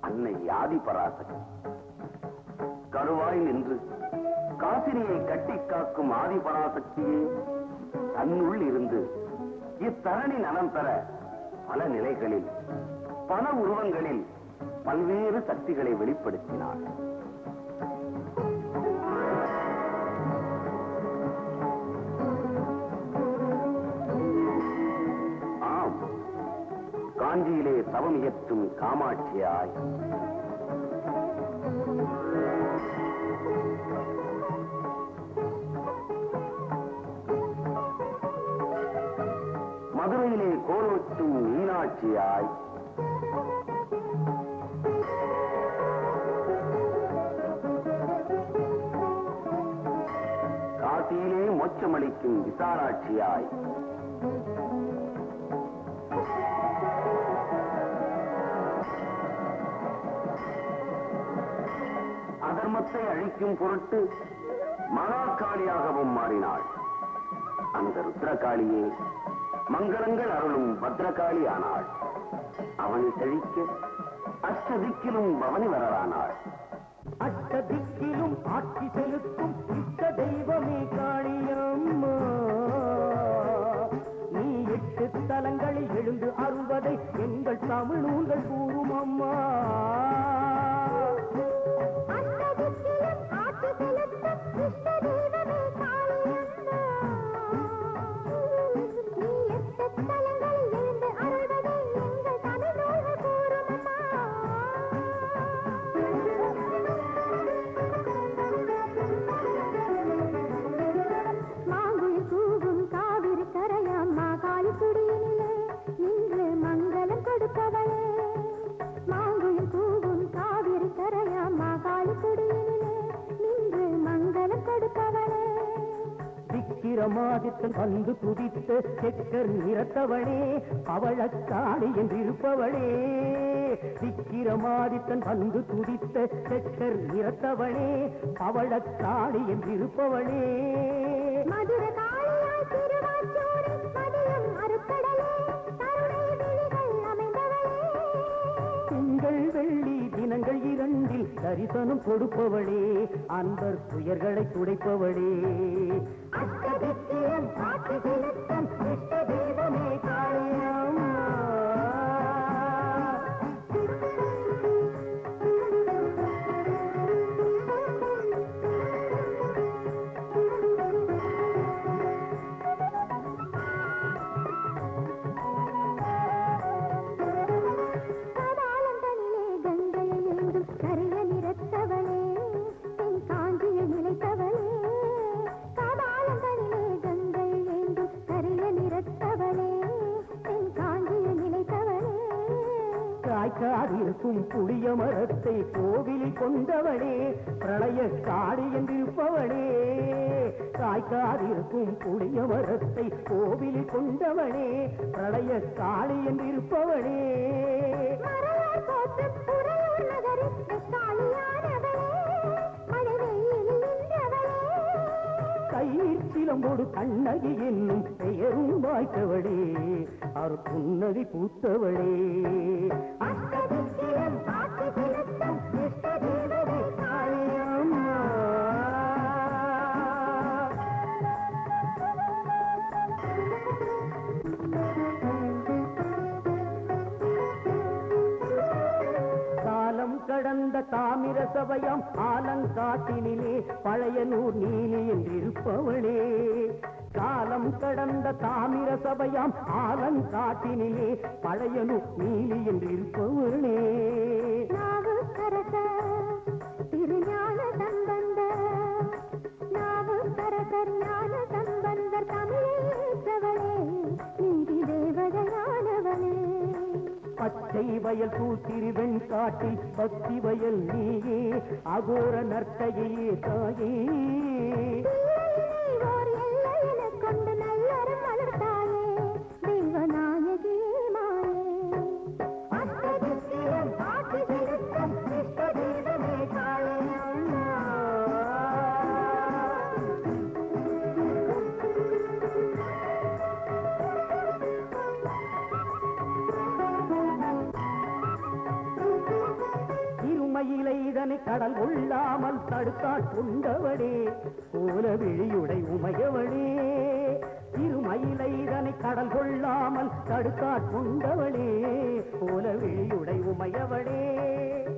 அன்னை ஆதி பராசக்தி கருவாய் நின்று காசினியை கட்டி காக்கும் ஆதி பராசக்தியே தன்னுள் இருந்து இத்தரணி நலம் பெற பல நிலைகளில் பல உருவங்களில் பல்வேறு சக்திகளை வெளிப்படுத்தினார். காஞ்சியிலே தவம் இயற்றும் காமாட்சியாய். மதுரையிலே கோலோச்சும் மீனாட்சியாய். காசியிலே மோட்சமளிக்கும் விசாராட்சியாய் அதர்மத்தை அழிக்கும் பொருட்டு மகாக்காளியாகவும் மாறினாள். அந்த ருத்ரகாளியே மங்களங்கள் அருளும் பத்ரகாளி ஆனாள். அவனை செழிக்க அஷ்டதிக்கிலும் பவனி வரலானாள். அஷ்டதிக்கிலும் ஆட்சி செலுத்தும் இஷ்ட தெய்வமே காளியம்மா. நீ எட்டு தலங்களில் எழுந்து அறுவதை எங்கள் தமிழ் நூல்கள் கூறும் அம்மா வந்து குதித்து செக்கர் நிறத்தவளே பவழக்காளி என்றிருப்பவளே. விக்கிரமாதித்தன் வந்து துதித்த செக்கர் நிறத்தவளே பவழக்காளி என்றிருப்பவளே. மதுர காளியாய் தரிசனம் கொடுப்பவளே அன்பர் துயர்களை துடைப்பவளே. காய்க்காதிருக்கும் புளிய மரத்தை கோவிலில் கொண்டவனே பிரளய காடு என்றிருப்பவளே காய்க்காதிருக்கும் புளிய மரத்தை கோவிலில் கொண்டவனே பிரளய காளி என்றிருப்பவனே. கையில் சிலம்போடு கண்ணகி என்னும் பெயரும் வாய்த்தவளே. அவர் புன்னகை பூத்தவளே கடந்த தாமிர சபையாம் ஆலங்காட்டினிலே பழையனூர் நீலி என்றிருப்பவளே. காலம் கடந்த தாமிர சபையாம் ஆலங்காட்டினிலே பழையனூர் நீலி என்றிருப்பவளே. நாவுக்கரச பச்சை வயல் தூத்திருவெண் காட்டில் பக்தி வயல் நீயே அகோர நர்த்தகையே தாயே. கடல் கொள்ளாமல் தடுத்தாள் கொண்டவளே கோல விழியுடை உமையவளே. திருமயிலை இதனை கடல் கொள்ளாமல் தடுத்தாள் கொண்டவளே கோல விழியுடை உமையவளே.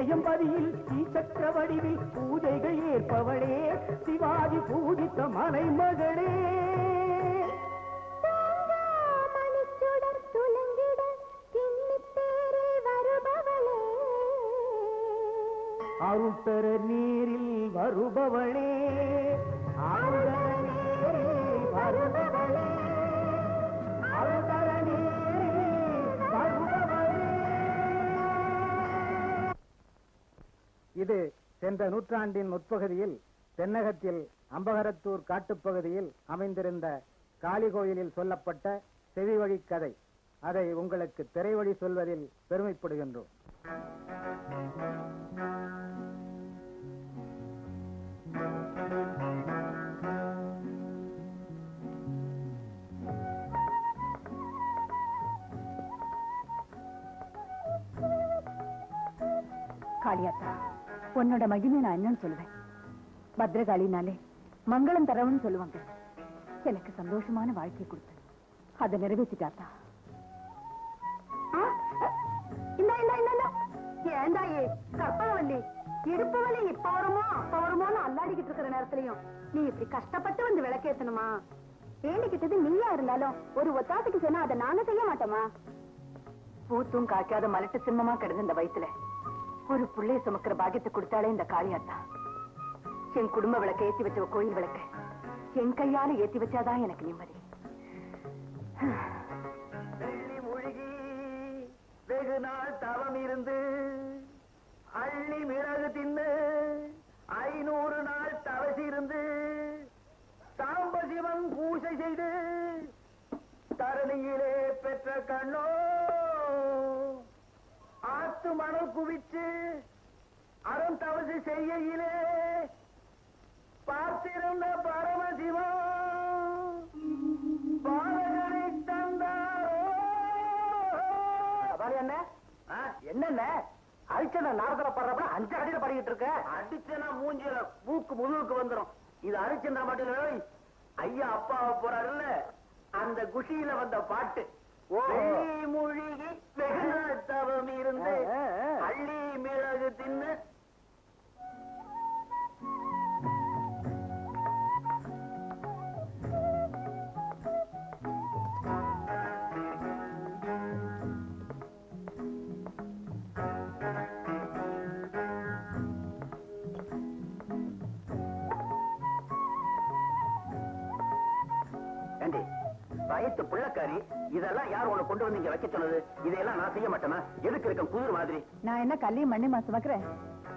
சென்னையம் பதியில் ஸ்ரீசக்கர வடிவில் பூஜைகள் ஏற்பவளே. சிவாஜி பூஜித்த வருபவளே. அருள் தர நீரில் வருபவளே. அருள் நீரில் வருபவளே. அருள் இது சென்ற நூற்றாண்டின் முற்பகுதியில் தென்னகத்தில் அம்பகரத்தூர் காட்டுப்பகுதியில் அமைந்திருந்த காளி கோயிலில் சொல்லப்பட்ட செவிவழி கதை. அதை உங்களுக்கு திரைவழி சொல்வதில் பெருமைப்படுகின்றோம். காளியாத்தா உன்னோட மகிமை நான் என்னன்னு சொல்லுவேன். பத்ரகாளினாலே மங்களம் தரவுன்னு சொல்லுவாங்க. எனக்கு சந்தோஷமான வாழ்க்கையை கொடுத்து. அதை நிறைவேற்றிட்டாத்தா. ஏண்டாயே கற்பவல்லி இடுப்பு வலி இப்ப வருமோ? அப்ப வருமோன்னு அல்லாடிக்கிட்டு இருக்கிற நேரத்துலயும். நீ இப்படி கஷ்டப்பட்டு வந்து விளக்கேத்தணுமா? வேண்டிக்கிட்டது நீயா இருந்தாலும் ஒரு ஒத்தாசைக்கு சொன்னா அதை நாங்க செய்ய மாட்டோமா பூத்தும் காய்க்காத மலட்டு சிம்மமா கிடந்த இந்த வயித்துல. ஒரு புள்ளைய சுமக்கிற பாக்கியத்தை கொடுத்தாலே இந்த காளியாத்தா என் குடும்ப விளக்க ஏத்தி வச்ச கோயில் விளக்க என் கையால ஏத்தி வச்சாதான் எனக்கு நிம்மதி. மூழ்கி வெகு நாள் தவம் இருந்து அள்ளி மிளகு தின்னு ஐநூறு நாள் தவசிருந்து சாம்பசிவன் பூசை செய்து தரணியிலே பெற்ற கண்ணோ செய்கையிலே பார்த்திருந்த பரமசிவம் பாலகனை தந்தாரோ? என்னென்ன? அரிச்சன நாரதல படுறப்ப அஞ்சு அடியில படிக்கிட்டு இருக்க. அடிச்சனா மூஞ்சில மூக்கு முதுகுக்கு வந்துரும். இது அரிச்சந்திர மட்டும். ஐயா அப்பாவை போறாருல்ல அந்த குஷியில வந்த பாட்டு. வெள்ளி மூழ்கி வெகு நாள் தவம் இருந்து அள்ளி மிளகு தின்னு வயத்து பிள்ளைக்காரி இதெல்லாம் யார் உன்னை கொண்டு வந்து இங்க வைக்க சொன்னது? இதையெல்லாம் நான் செய்ய மாட்டேனா? எதுக்கு இருக்க குதிர் மாதிரி? நான் என்ன கல்லையும் மண்ணுமா சுமக்கிறேன்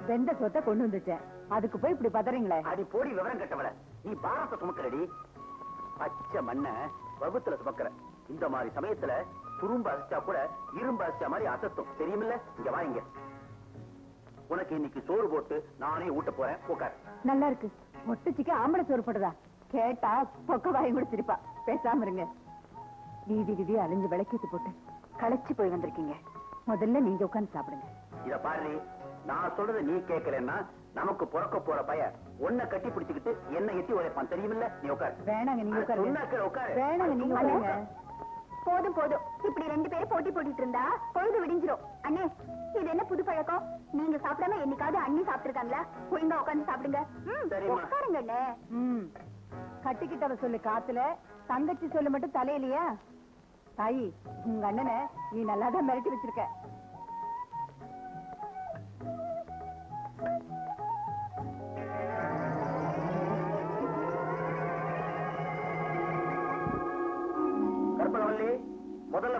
வெந்த சொத்தை கொண்டு வந்துட்டேன். அதுக்கு போய் இப்படி பதறீங்களே? அடி போடி விவரம் கட்டவள. நீ பாரத்தை சுமக்கிறடி. பச்சை மண்ண வகுத்துல சுமக்கிற. இந்த மாதிரி சமயத்துல துரும்பு அரைச்சா கூட இரும்பு அரைச்சா மாதிரி அசத்தும். தெரியுமில்ல? இங்க வா இங்க. உனக்கு இன்னைக்கு சோறு போட்டு நானே ஊட்ட போறேன். உட்கார் நல்லா இருக்கு. மொட்டுச்சிக்கு ஆம்பளை சோறு போடுதா கேட்டா பொக்க வாய் முடிச்சிருப்பா. பேசாம இருங்க. வீதி வீதி அழிஞ்சு விளக்கேத்தி போட்டு களைச்சு போய் வந்திருக்கீங்க. முதல்ல நீங்க உட்கார்ந்து சாப்பிடுங்க. இத பாரு நான் சொல்றத நீ கேட்கலன்னா நமக்கு பிறக்க போற பைய உன்னை கட்டி பிடிச்சுக்கிட்டு என்ன எட்டி உழைப்பான் தெரியுமில்ல? நீ உட்கார். வேணாங்க நீங்க உட்காரு. வேணாங்க நீங்க போதும் போதும். இப்படி ரெண்டு பேரும் போட்டி போட்டுட்டு இருந்தா பொழுது விடிஞ்சிரும். அண்ணே இது என்ன புது பழக்கம்? நீங்க சாப்பிடாம என்னைக்காவது அண்ணி சாப்பிட்டுருக்காங்களா? ஒழுங்கா உட்கார்ந்து சாப்பிடுங்க. உட்காருங்க அண்ணே. ம் கட்டிக்கிட்டவ சொல்லு காத்துல தங்கச்சி சொல்லு மட்டும் தலையிலையா? தாயி உங்க அண்ணனை நீ நல்லாதான் மிரட்டி வச்சிருக்க.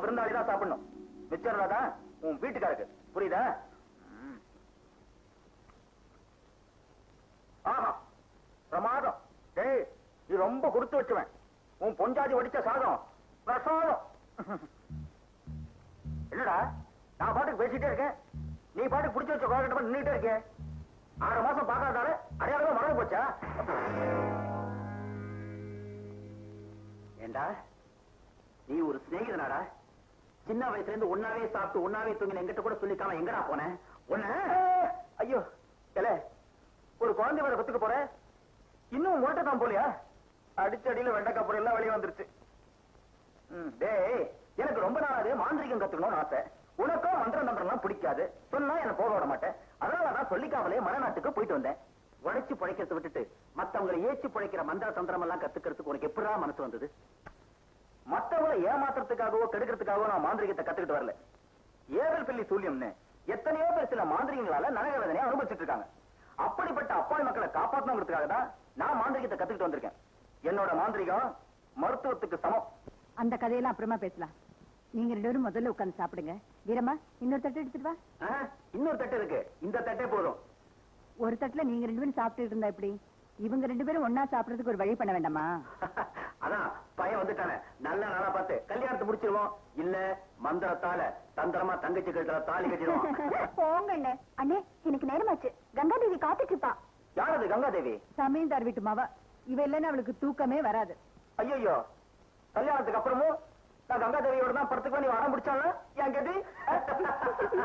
விருந்தாளி தான் சாப்பிடணும் மிச்சர்தான் உன் வீட்டுக்காருக்கு. புரியுதா? ஆமா பிரமாதம். டேய் நீ ரொம்ப கொடுத்து வச்சுவேன். உன் பொஞ்சாதி வடிச்ச சாதம் பிரசாதம். என்னடா நான் பாட்டுக்கு பேசிட்டே இருக்கேன். நீ பாட்டுக்கு பிடிச்ச வச்ச கோகட்ட நின்றுட்டே இருக்கேன் ஆறு மாசம் பார்க்காதால அடையாளமா மறந்து போச்சா? ஏண்டா நீ ஒரு சிநேகிதனாடா? சின்ன வயசுல இருந்து ஒன்னாவே சாப்பிட்டு ஒன்னாவே தூங்கி எங்கிட்ட கூட சொல்லிக்காம எங்கடா போனேன் ஐயோ எல ஒரு குழந்தை வேற கத்துக்க போற? இன்னும் மோட்டை தான் போலியா? அடிச்சடியில வெண்டைக்காய் பொருள் எல்லாம் வெளியே வந்துருச்சு. டேய் எனக்கு ரொம்ப நாளாவே மாந்திரிகம் கத்துக்கணும்னு ஆசை. உனக்கும் மந்திரம் தந்திரம்லாம் பிடிக்காது. சொன்னா என்ன போக விட மாட்டேன். அதனாலதான் சொல்லிக்காமலே மரநாட்டுக்கு போயிட்டு வந்தேன். உழைச்சு பிழைக்கிறத விட்டுட்டு மத்தவங்களை ஏச்சு பிழைக்கிற மந்திர தந்திரம் எல்லாம் கத்துக்கிறதுக்கு உனக்கு எப்படிடா மனசு வந்தது? மத்தவங்களை ஏமாத்துறதுக்காகவோ கெடுக்கிறதுக்காகவோ நான் மாந்திரிகத்தை கத்துக்கிட்டு வரல. ஏவல் பில்லி சூல்யம்னு எத்தனையோ பேர் சில மாந்திரிகங்களால நரக வேதனையை அனுபவிச்சுட்டு இருக்காங்க. அப்படிப்பட்ட அப்பாவி மக்களை காப்பாற்றணுங்கிறதுக்காக தான் நான் மாந்திரிகத்தை கத்துக்கிட்டு வந்திருக்கேன். என்னோட மாந்திரிகம் மருத்துவத்துக்கு சமம். அந்த கதையெல்லாம் அப்புறமா பேசலாம். நீங்க ரெண்டு பேரும் முதல்ல உட்கார்ந்து சாப்பிடுங்க. வீரம்மா இன்னொரு தட்டு எடுத்துட்டு வா. இன்னொரு தட்டு இருக்கு. இந்த தட்டே போதும். ஒரு தட்டுல நீங்க ரெண்டு பேரும் சாப்பிட்டுட்டு இருந்தா எப்படி? இவங்க ரெண்டு பேரும் ஒன்னா சாப்பிடறதுக்கு ஒரு வழி பண்ண வேண்டாமா? அதான் வந்துட்டானே. நல்ல நாளா பார்த்து. கல்யாணத்தை முடிச்சிருவோம். இல்ல மந்திரத்தால தந்திரமா தங்கச்சி கழுத்துல தாலி கட்டிடுவோம். போங்க அண்ணே எனக்கு நேரமாச்சு. கங்காதேவி காத்துட்டு இருப்பா யார் அது கங்காதேவி? சமயந்தார் வீட்டு மாவ. இவ இல்லைன்னா அவளுக்கு தூக்கமே வராது. ஐயோ கல்யாணத்துக்கு அப்புறமும் நான் கங்காதேவியோட தான் படத்துக்கு நீ வரம் பிடிச்சாலும் என் கதி